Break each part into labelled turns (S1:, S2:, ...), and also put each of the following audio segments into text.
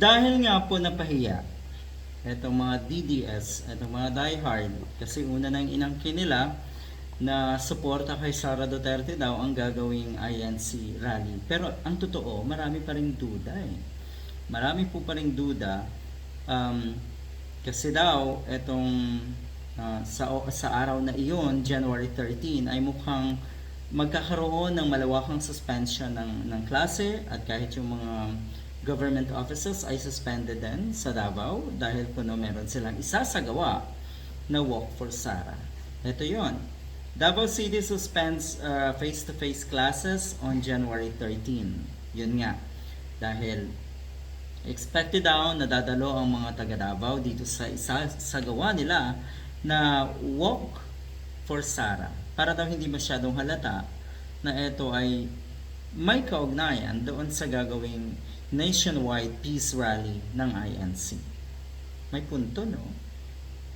S1: Dahil nga po napahiya, itong mga DDS, itong mga diehard, kasi una nang inangkin nila na suporta kay Sara Duterte daw ang gagawing INC rally. Pero ang totoo, marami pa rin duda eh. Marami po pa rin duda um, kasi daw itong ah, sa, sa araw na iyon, January 13, ay mukhang magkakaroon ng malawakang suspension ng, ng klase at kahit yung mga government offices ay suspended din sa Davao dahil kuno meron silang isasagawa na walk for Sara. Ito yon. Davao City suspends uh, face-to-face classes on January 13. Yun nga. Dahil expected daw na dadalo ang mga taga Davao dito sa isa sa gawa nila na walk for Sara para daw hindi masyadong halata na ito ay may kaugnayan doon sa gagawing nationwide peace rally ng INC. May punto, no?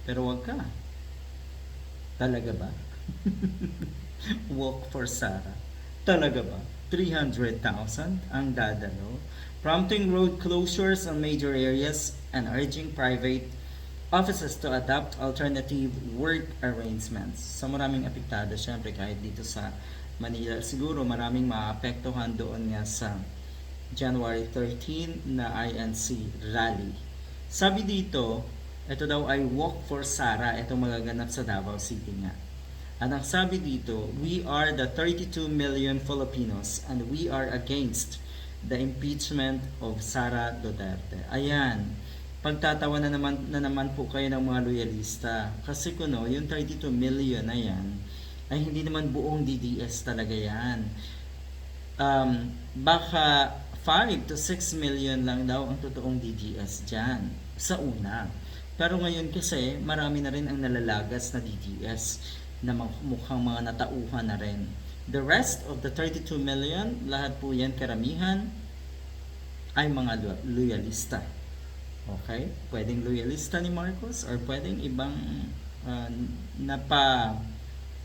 S1: Pero wag ka. Talaga ba? Walk for Sara. Talaga ba? 300,000 ang dadalo, prompting road closures on major areas and urging private offices to adopt alternative work arrangements. Sa maraming apektado, syempre kahit dito sa Manila, siguro maraming maapektuhan doon nga sa January 13 na INC rally. Sabi dito, ito daw ay Walk for Sara, itong magaganap sa Davao City nga. At ang sabi dito, we are the 32 million Filipinos and we are against the impeachment of Sara Duterte. Ayan, pagtatawa na naman, na naman po kayo ng mga loyalista. Kasi kuno, yung 32 million na yan, ay hindi naman buong DDS talaga yan. Um, baka 5 to 6 million lang daw ang totoong DDS dyan sa una. Pero ngayon kasi marami na rin ang nalalagas na DDS na mukhang mga natauhan na rin. The rest of the 32 million, lahat po yan karamihan ay mga lo- loyalista. Okay? Pwedeng loyalista ni Marcos or pwedeng ibang uh, napa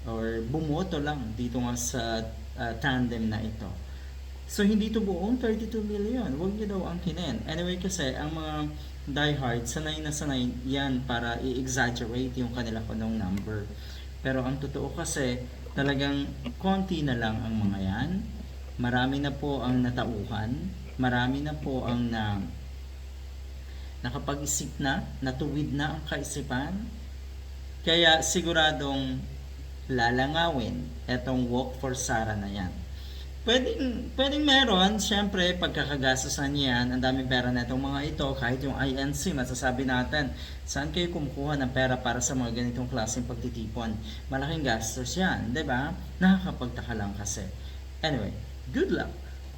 S1: or bumoto lang dito nga sa uh, tandem na ito. So, hindi to buong 32 million. Huwag niyo daw angkinin. Anyway, kasi ang mga diehard, sanay na sanay yan para i-exaggerate yung kanila kunong number. Pero ang totoo kasi, talagang konti na lang ang mga yan. Marami na po ang natauhan. Marami na po ang na nakapag-isip na, natuwid na ang kaisipan. Kaya siguradong lalangawin etong walk for Sara na yan. Pwedeng, pwedeng meron, syempre, pagkakagastusan niyan, ang daming pera na itong mga ito, kahit yung INC, masasabi natin, saan kayo kumukuha ng pera para sa mga ganitong klaseng pagtitipon? Malaking gastos yan, di ba? Nakakapagtaka lang kasi. Anyway, good luck!